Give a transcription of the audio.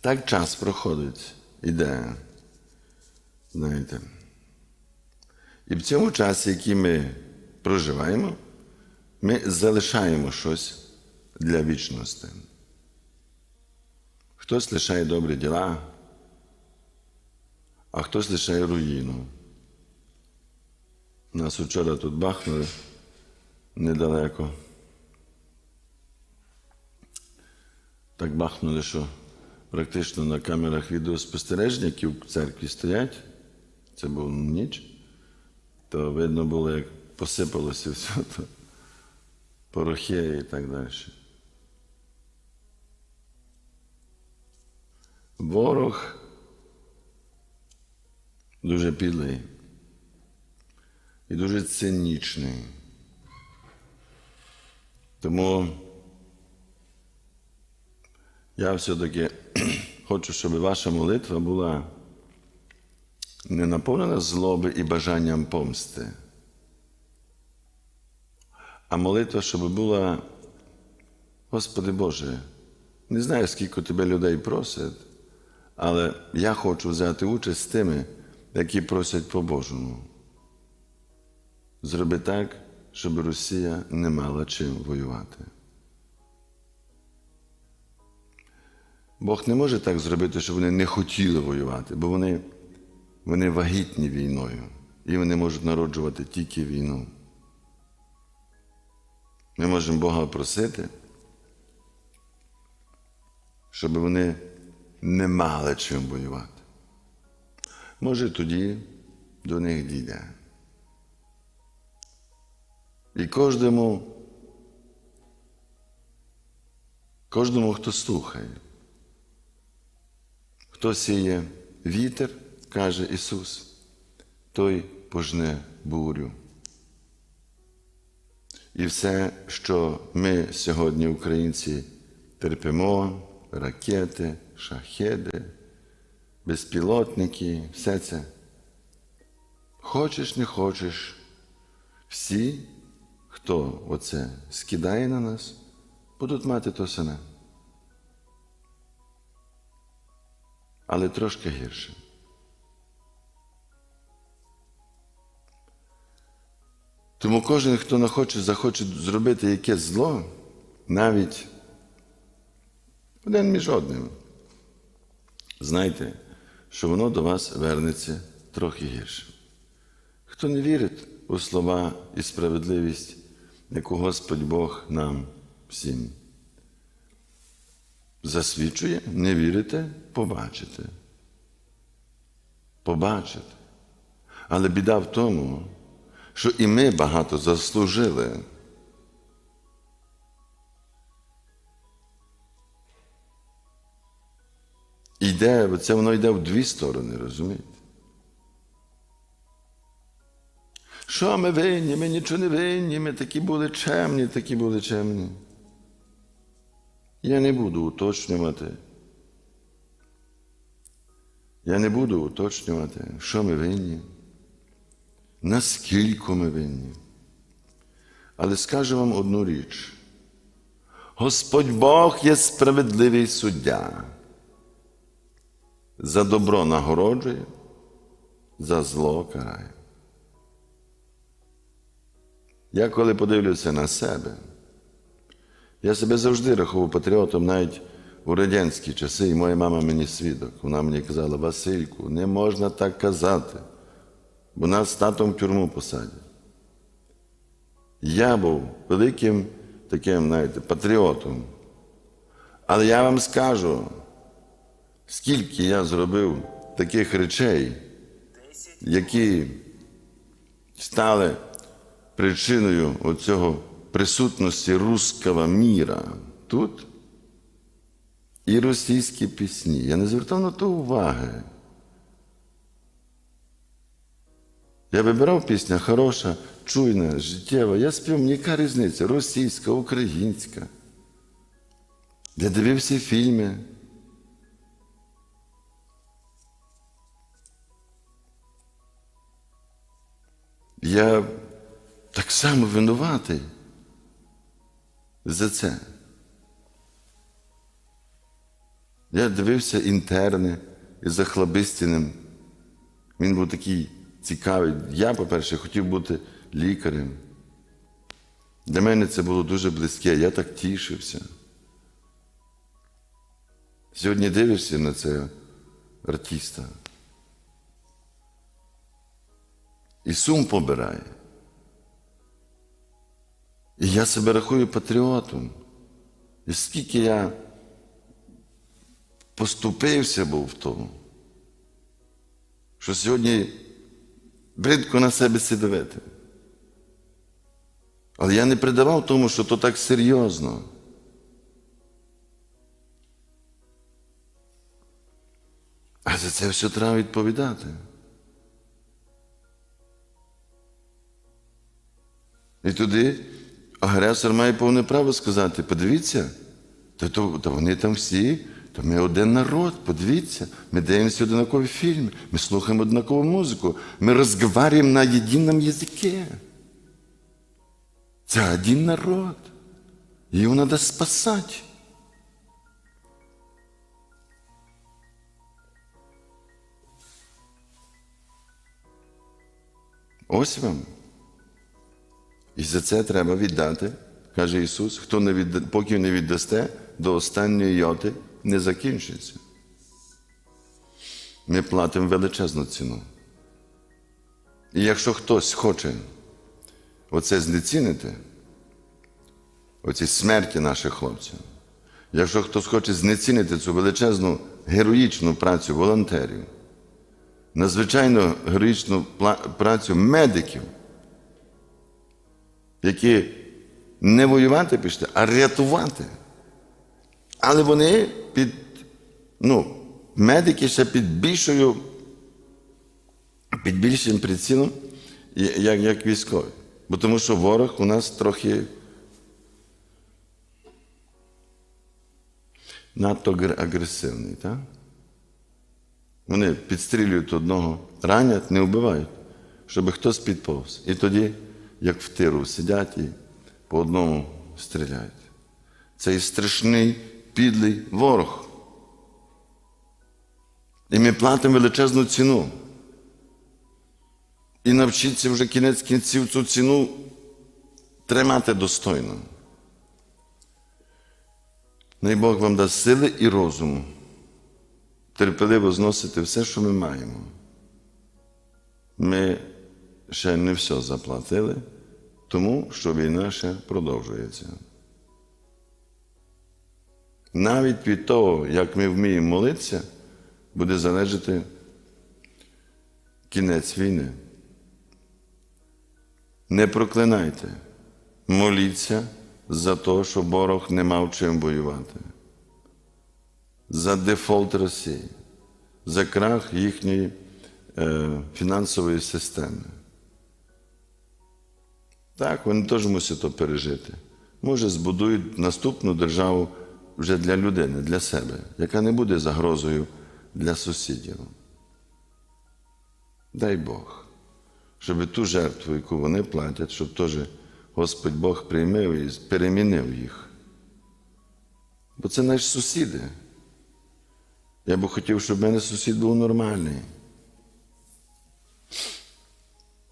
Так час проходить, іде. Знаєте. І в цьому часі, який ми проживаємо, ми залишаємо щось для вічності. Хтось лишає добрі діла, а хтось лишає руїну. Нас вчора тут бахнули недалеко. Так бахнули, що практично на камерах відеоспостереження, які в церкві стоять, це був ніч, то видно було, як посипалося все то порохи і так далі. Ворог дуже підлий і дуже цинічний. Тому я все-таки хочу, щоб ваша молитва була не наповнена злоби і бажанням помсти, а молитва, щоб була, Господи Боже, не знаю, скільки тебе людей просить, але я хочу взяти участь з тими, які просять по-божому. Зроби так, щоб Росія не мала чим воювати. Бог не може так зробити, щоб вони не хотіли воювати, бо вони, вони вагітні війною, і вони можуть народжувати тільки війну. Ми можемо Бога просити, щоб вони не мали чим воювати. Може, тоді до них дійде. І кожному, кожному, хто слухає, хто сіє вітер, каже Ісус, той пожне бурю. І все, що ми сьогодні, українці, терпимо, ракети, шахеди, безпілотники, все це. Хочеш, не хочеш, всі, хто оце скидає на нас, будуть мати то саме. Але трошки гірше. Тому кожен, хто захоче, захоче зробити якесь зло, навіть один між одним, знайте, що воно до вас вернеться трохи гірше. Хто не вірить у слова і справедливість, яку Господь Бог нам всім засвідчує, не вірите, побачите. Побачите. Але біда в тому, що і ми багато заслужили. Йде, це воно йде в дві сторони, розумієте? Що ми винні? Ми нічого не винні, ми такі були чемні, такі були чемні. Я не буду уточнювати. Я не буду уточнювати, що ми винні, наскільки ми винні. Але скажу вам одну річ. Господь Бог є справедливий суддя. За добро нагороджує, за зло карає. Я коли подивлюся на себе, я себе завжди рахував патріотом навіть у радянські часи, і моя мама мені свідок. Вона мені казала, Васильку, не можна так казати, бо нас з татом в тюрму посадять. Я був великим таким, знаєте, патріотом. Але я вам скажу, скільки я зробив таких речей, які стали причиною оцього присутності руского міра тут і російські пісні. Я не звертав на то уваги. Я вибирав пісня хороша, чуйна, життєва. Я спів, мені різниця? Російська, українська. Я дивився фільми. Я так само винуватий за це. Я дивився інтерни із Захлабистіним. Він був такий цікавий. Я, по-перше, хотів бути лікарем. Для мене це було дуже близьке, я так тішився. Сьогодні дивишся на цього артиста. І сум побирає. І я себе рахую патріотом. І скільки я поступився був в тому, що сьогодні бридко на себе сидовити. Але я не придавав тому, що то так серйозно. А за це все треба відповідати. І туди агресор має повне право сказати: подивіться, то, то, то вони там всі, то ми один народ, подивіться, ми дивимося однакові фільми, ми слухаємо однакову музику, ми розговорюємо на єдиному язикі. Це один народ. Його треба спасати. Ось вам. І за це треба віддати, каже Ісус, хто не відда... поки не віддасте, до останньої йоти не закінчиться. Ми платимо величезну ціну. І якщо хтось хоче оце знецінити, оці смерті наших хлопців, якщо хтось хоче знецінити цю величезну героїчну працю волонтерів, надзвичайно героїчну працю медиків, які не воювати пішли, а рятувати. Але вони під, ну, медики ще під більшою, під більшим прицілом, як, як військові. Бо тому що ворог у нас трохи надто агресивний, так? Вони підстрілюють одного, ранять, не вбивають, щоб хтось підповз. І тоді, як в тиру, сидять і по одному стріляють. Цей страшний підлий ворог. І ми платимо величезну ціну. І навчитися вже кінець кінців цю ціну тримати достойно. Най Бог вам дасть сили і розуму терпеливо зносити все, що ми маємо. Ми ще не все заплатили, тому що війна ще продовжується. Навіть від того, як ми вміємо молитися, буде залежати кінець війни. Не проклинайте, моліться за те, щоб ворог не мав чим воювати за дефолт Росії, за крах їхньої е, фінансової системи. Так, вони теж мусять то пережити. Може, збудують наступну державу вже для людини, для себе, яка не буде загрозою для сусідів. Дай Бог, щоб ту жертву, яку вони платять, щоб теж Господь Бог приймив і перемінив їх. Бо це наші сусіди. Я би хотів, щоб в мене сусід був нормальний.